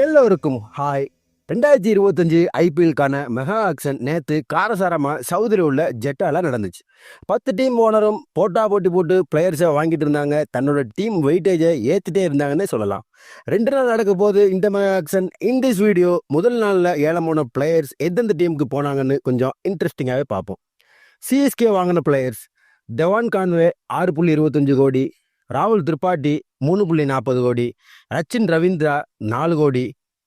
எல்லோருக்கும் ஹாய் ரெண்டாயிரத்தி இருபத்தஞ்சு ஐபிஎல்கான மெகா ஆக்ஷன் நேற்று காரசாரமாக சவுதியில் உள்ள ஜெட்டால நடந்துச்சு. பத்து டீம் ஓனரும் போட்டா போட்டி போட்டு பிளேயர்ஸை வாங்கிட்டு இருந்தாங்க. தன்னோட டீம் வெயிட்டேஜை ஏற்றிட்டே இருந்தாங்கன்னே சொல்லலாம். ரெண்டு நாள் நடக்க போது இந்த mega auction in this video முதல் நாளில் ஏலமான பிளேயர்ஸ் எந்தெந்த டீமுக்கு போனாங்கன்னு கொஞ்சம் இன்ட்ரெஸ்டிங்காகவே பார்ப்போம். சிஎஸ்கே வாங்கின பிளேயர்ஸ் தவான் கான்வே ஆறு புள்ளி இருபத்தஞ்சு கோடி ராகுல் திரிபாட்டி மூணு புள்ளி நாற்பது கோடி ரச்சின் ரவீந்திரா நாலு கோடி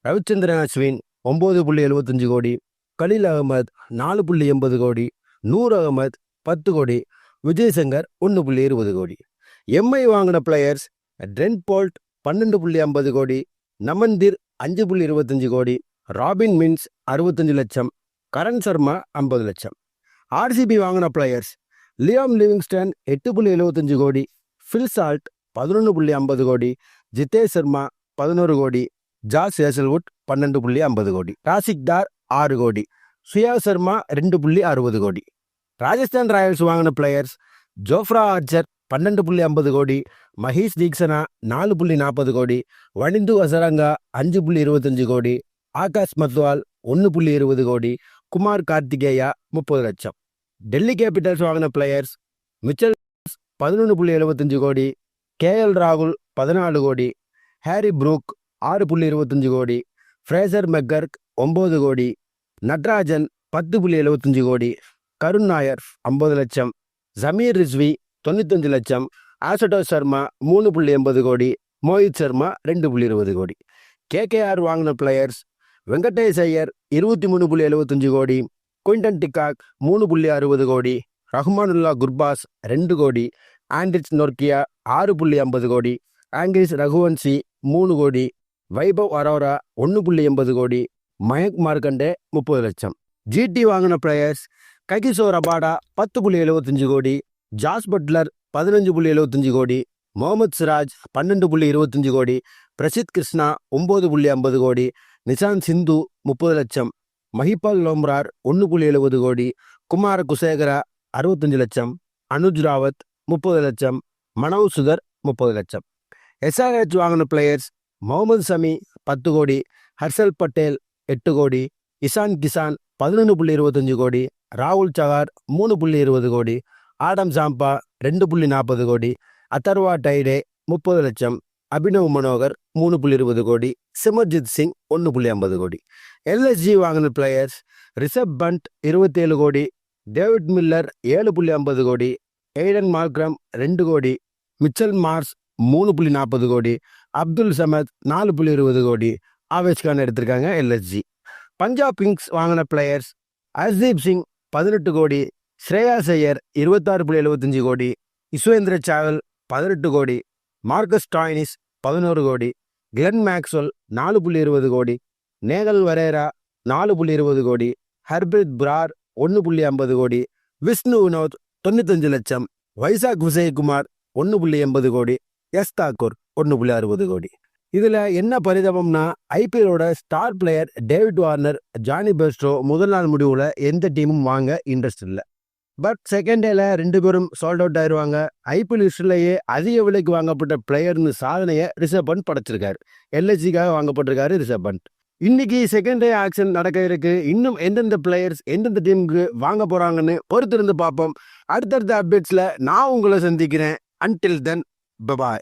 ரவிச்சந்திரன் அஸ்வின் ஒம்பது புள்ளி எழுபத்தஞ்சு கோடி கலீல் அகமது நாலு புள்ளி எண்பது கோடி நூர் அகமது பத்து கோடி விஜய் சங்கர் ஒன்று புள்ளி இருபது கோடி. எம்ஐ வாங்கின பிளேயர்ஸ் ட்ரென் போல்ட் பன்னெண்டு புள்ளி ஐம்பது கோடி நமந்திர் அஞ்சு புள்ளி இருபத்தஞ்சு கோடி ராபின் மின்ஸ் அறுபத்தஞ்சு லட்சம் கரண் சர்மா ஐம்பது லட்சம். ஆர்சிபி வாங்கின பிளேயர்ஸ் லியாம் லிவிங்ஸ்டன் எட்டு புள்ளி எழுபத்தஞ்சு கோடி ஃபில் சால்ட் பதினொன்று புள்ளி ஐம்பது கோடி ஜிதேஷ் சர்மா பதினோரு கோடி ஜாஸ் ஹேசல்வுட் பன்னெண்டு புள்ளி ஐம்பது கோடி. ராசிக் தார் ஆறு கோடி. சுயா சர்மா ரெண்டு புள்ளி அறுபது கோடி. ராஜஸ்தான் ராயல்ஸ் வாங்கின பிளேயர்ஸ் ஜோஃப்ரா ஆர்ச்சர் பன்னெண்டு புள்ளி ஐம்பது கோடி. மஹேஷ் தீக்ஷனா நாலு புள்ளி நாற்பது கோடி. வனிந்து வசரங்கா அஞ்சு புள்ளி இருபத்தஞ்சு கோடி. ஆகாஷ் மத்வால் ஒன்று புள்ளி இருபது கோடி. குமார் கார்த்திகேயா முப்பது லட்சம். டெல்லி கேபிட்டல்ஸ் வாங்கின பிளேயர்ஸ் மிச்சல் பதினொன்று புள்ளி எழுபத்தஞ்சு கோடி. கேஎல் ராகுல் பதினாலு கோடி. ஹாரி ப்ரூக் ஆறு புள்ளி இருபத்தஞ்சு கோடி ஃப்ரேசர் மெக்கர்க் ஒம்பது கோடி நட்ராஜன் பத்து புள்ளி எழுபத்தஞ்சு கோடி கருண் நாயர் ஐம்பது லட்சம் ஜமீர் ரிஸ்வி தொண்ணூத்தஞ்சு லட்சம் ஆசடோ சர்மா மூணு புள்ளி எண்பது கோடி மோஹித் சர்மா ரெண்டு புள்ளி இருபது கோடி. கேகேஆர் வாங்கின பிளேயர்ஸ் வெங்கடேஷ் ஐயர் இருபத்தி மூணு புள்ளி எழுபத்தஞ்சு கோடி குயின்டன் டிகாக் மூணு புள்ளி அறுபது கோடி ரஹ்மானுல்லா குர்பாஸ் ரெண்டு கோடி ஆண்ட்ரிச் நொர்கியா ஆறு புள்ளி ஐம்பது கோடி ஆங்கிரிஸ் ரகுவன்சி மூணு கோடி வைபவ் அரோரா ஒன்று புள்ளி எண்பது கோடி மயக் மார்க்கண்டே முப்பது லட்சம். ஜிடி வாங்கின பிளேயர்ஸ் ககிசோ ரபாடா பத்து புள்ளி எழுபத்தஞ்சு கோடி ஜாஸ் பட்லர் பதினஞ்சு புள்ளி எழுபத்தஞ்சு கோடி முகமது சிராஜ் பன்னெண்டு புள்ளி இருபத்தஞ்சு கோடி பிரசித் கிருஷ்ணா ஒம்பது புள்ளி ஐம்பது கோடி நிஷாந்த் சிந்து முப்பது லட்சம் மஹிபால் லோம்ரார் ஒன்று புள்ளி எழுபது கோடி குமார குசேகரா அறுபத்தஞ்சு லட்சம் அனுஜ் ராவத் முப்பது லட்சம் மனோ சுதர் முப்பது லட்சம். எஸ்ஆர்ஹெச் வாங்கின பிளேயர்ஸ் முகமது சமி பத்து கோடி ஹர்ஷல் பட்டேல் எட்டு கோடி இசான் கிசான் பதினொன்று புள்ளி இருபத்தஞ்சு கோடி ராகுல் சகார் மூணு புள்ளி இருபது கோடி ஆடம் சாம்பா ரெண்டு புள்ளி நாற்பது கோடி அதர்வா டைடே முப்பது லட்சம் அபினவ் மனோகர் மூணு புள்ளி இருபது கோடி சிமர்ஜித் சிங் ஒன்று புள்ளி ஐம்பது கோடி. எல்எஸ்ஜி வாங்கின பிளேயர்ஸ் ரிஷப் பண்ட் இருபத்தேழு கோடி டேவிட் மில்லர் ஏழு புள்ளி ஐம்பது கோடி எய்டன் மார்க்ரம் ரெண்டு கோடி மிச்சல் மார்ஸ் மூணு புள்ளி நாற்பது கோடி அப்துல் சமத் நாலு புள்ளி இருபது கோடி. ஆவேஷ் கான் எடுத்திருக்காங்க எல்எஸ்ஜி. பஞ்சாப் கிங்ஸ் வாங்கின பிளேயர்ஸ் ஹர்தீப் சிங் பதினெட்டு கோடி. ஸ்ரேயா ஐயர் இருபத்தாறு புள்ளி எழுபத்தஞ்சு கோடி. இஸ்வேந்திர சாவல் பதினெட்டு கோடி. மார்க்கஸ் டாய்னிஸ் பதினோரு கோடி. கிளென் மேக்ஸ்வெல் நாலு புள்ளி இருபது கோடி. நேகல் வரேரா நாலு புள்ளி இருபது கோடி. ஹர்பிரித் பிரார் ஒன்று புள்ளி ஐம்பது கோடி. விஷ்ணு வினோத் தொண்ணூத்தஞ்சு லட்சம். வைசாக் விஜயகுமார் ஒன்று புள்ளி எண்பது கோடி. எஸ் தாக்கூர் ஒன்று புள்ளி அறுபது கோடி. இதில் என்ன பரிதாபம்னா ஐபிஎலோட star player David Warner Jonny Bairstow முதல் நாள் முடிவில் எந்த டீமும் வாங்க இன்ட்ரெஸ்ட் இல்லை. பட் செகண்ட் டேல ரெண்டு பேரும் சால்ட் அவுட் ஆயிடுவாங்க ஐபிஎல் ஹிஸ்டரிலேயே அதிக விலைக்கு வாங்கப்பட்ட பிளேயர்னு சாதனையை ரிஷப் பண்ட் படைச்சிருக்காரு. எல்எஸ்சிக்காக வாங்கப்பட்டிருக்காரு ரிஷப் பண்ட் இன்னைக்கு செகண்ட் டே ஆக்ஷன் நடக்க இருக்கு. இன்னும் எந்தெந்த பிளேயர்ஸ் எந்தெந்த டீமுக்கு வாங்க போறாங்கன்னு பொறுத்திருந்து பார்ப்போம். அடுத்தடுத்த அப்டேட்ஸ்ல நான் உங்களை சந்திக்கிறேன். Until then Bye bye.